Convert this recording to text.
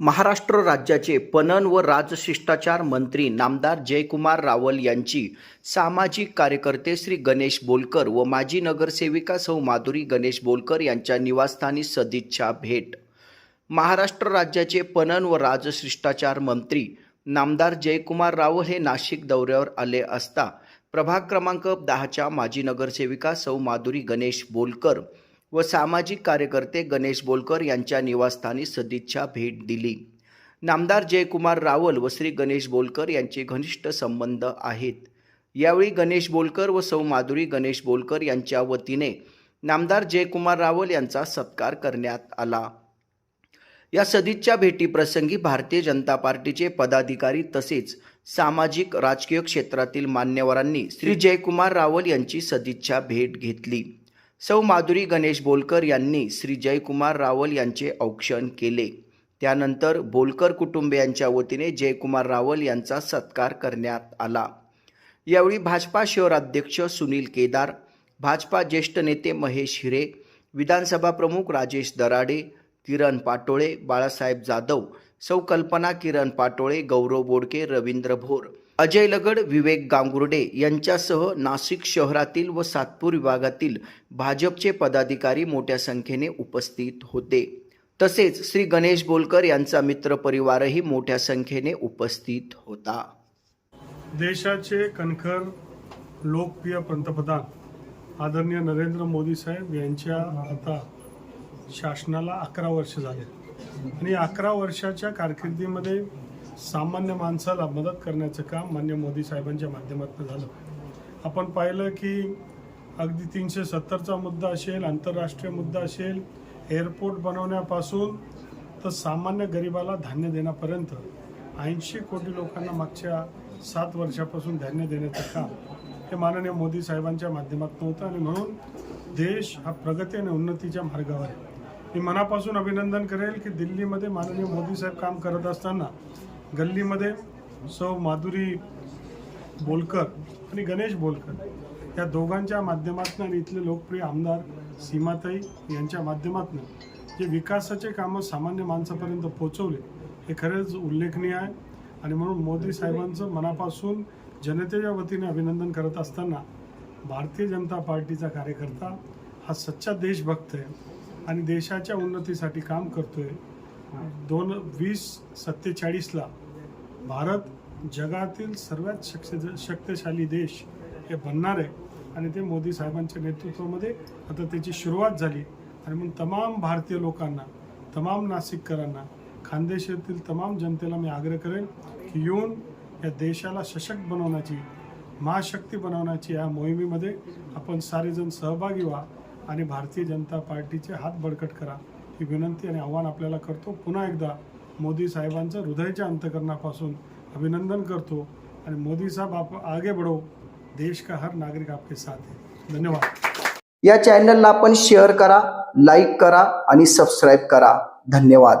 महाराष्ट्र राज्याचे पणन व राजशिष्टाचार मंत्री नामदार जयकुमार रावल यांची सामाजिक कार्यकर्ते श्री गणेश बोलकर व माजी नगरसेविका सौ माधुरी गणेश बोलकर यांच्या निवासस्थानी सदिच्छा भेट. महाराष्ट्र राज्याचे पणन व राजशिष्टाचार मंत्री नामदार जयकुमार रावल हे नाशिक दौऱ्यावर आले असता प्रभाग क्रमांक दहाच्या माजी नगरसेविका सौ माधुरी गणेश बोलकर व सामाजिक कार्यकर्ते गणेश बोलकर यांच्या निवासस्थानी सदिच्छा भेट दिली. नामदार जयकुमार रावल व श्री गणेश बोलकर यांचे घनिष्ठ संबंध आहेत. यावेळी गणेश बोलकर व सौ माधुरी गणेश बोलकर यांच्या वतीने नामदार जयकुमार रावल यांचा सत्कार करण्यात आला. या सदिच्छा भेटीप्रसंगी भारतीय जनता पार्टीचे पदाधिकारी तसेच सामाजिक राजकीय क्षेत्रातील मान्यवरांनी श्री जयकुमार रावल यांची सदिच्छा भेट घेतली. सौ माधुरी गणेश बोलकर यांनी श्री जयकुमार रावल यांचे औक्षण केले. त्यानंतर बोलकर कुटुंबियांच्या वतीने जयकुमार रावल यांचा सत्कार करण्यात आला. यावेळी भाजपा शहराध्यक्ष सुनील केदार भाजपा ज्येष्ठ नेते महेश हिरे विधानसभा प्रमुख राजेश दराडे किरण पाटोळे बाळासाहेब जाधव सौ कल्पना किरण पाटोळे गौरव बोडके रवींद्र भोर अजय लगड विवेक गांगुर्डे यांच्यासह नाशिक शहरातील व सातपूर विभागातील भाजपचे पदाधिकारी मोठ्या संख्येने उपस्थित होते. तसेच श्री गणेश बोलकर यांचा मित्रपरिवारही मोठ्या संख्येने उपस्थित होता. देशाचे कणखर लोकप्रिय पंतप्रधान आदरणीय नरेंद्र मोदी साहेब यांच्या आता शासनाला अकरा वर्ष झाले. आणि अकरा वर्षाच्या कारकिर्दीमध्ये सामान्य माणसाला मदत करण्याचं काम मान्य मोदी साहेबांच्या माध्यमातून झालं. आपण पाहिलं की अगदी तीनशे सत्तरचा मुद्दा असेल आंतरराष्ट्रीय मुद्दा असेल एअरपोर्ट बनवण्यापासून तर सामान्य गरिबाला धान्य देण्यापर्यंत ऐंशी कोटी लोकांना मागच्या सात वर्षापासून धान्य देण्याचं काम हे माननीय मोदी साहेबांच्या माध्यमातून होतं आणि म्हणून देश हा प्रगती आणि उन्नतीच्या मार्गावर आहे. मी मनापासून अभिनंदन करेल की दिल्लीमध्ये माननीय मोदी साहेब काम करत असताना गल्लीमध्ये सौ माधुरी बोलकर आणि गणेश बोलकर या दोघांच्या माध्यमातून आणि इथले लोकप्रिय आमदार सीमाताई यांच्या माध्यमातून जे विकासाचे कामं सामान्य माणसापर्यंत पोचवले हे खरंच उल्लेखनीय आहे. आणि म्हणून मोदी साहेबांचं मनापासून जनतेच्या वतीने अभिनंदन करत असताना भारतीय जनता पार्टीचा कार्यकर्ता हा सच्चा देशभक्त आहे आणि देशाच्या उन्नतीसाठी काम करतो आहे दोन वीस सत्तेचाळीसला भारत जगातील सर्वात शक्ष शक्तिशाली देश हे बनणार आहे. आणि ते मोदी साहेबांच्या नेतृत्वामध्ये आता त्याची सुरुवात झाली. आणि मग तमाम भारतीय लोकांना तमाम नाशिककरांना खानदेशातील तमाम जनतेला मी आग्रह करेन की येऊन या देशाला सशक्त बनवण्याची महाशक्ती बनवण्याची या मोहिमेमध्ये आपण सारेजण सहभागी व्हा आणि भारतीय जनता पार्टीचे हात बळकट करा. ही विनंती आणि आव्हान आपल्याला करतो. पुन्हा एकदा मोदी साहेबांचं हृदयाच्या अंतकरणापासून अभिनंदन करतो आणि मोदी साहेब आप आगे बढ़ो. देश का हर नागरिक आपके साथ है. धन्यवाद. या चॅनलला आपण शेअर करा लाईक करा आणि सबस्क्राईब करा. धन्यवाद.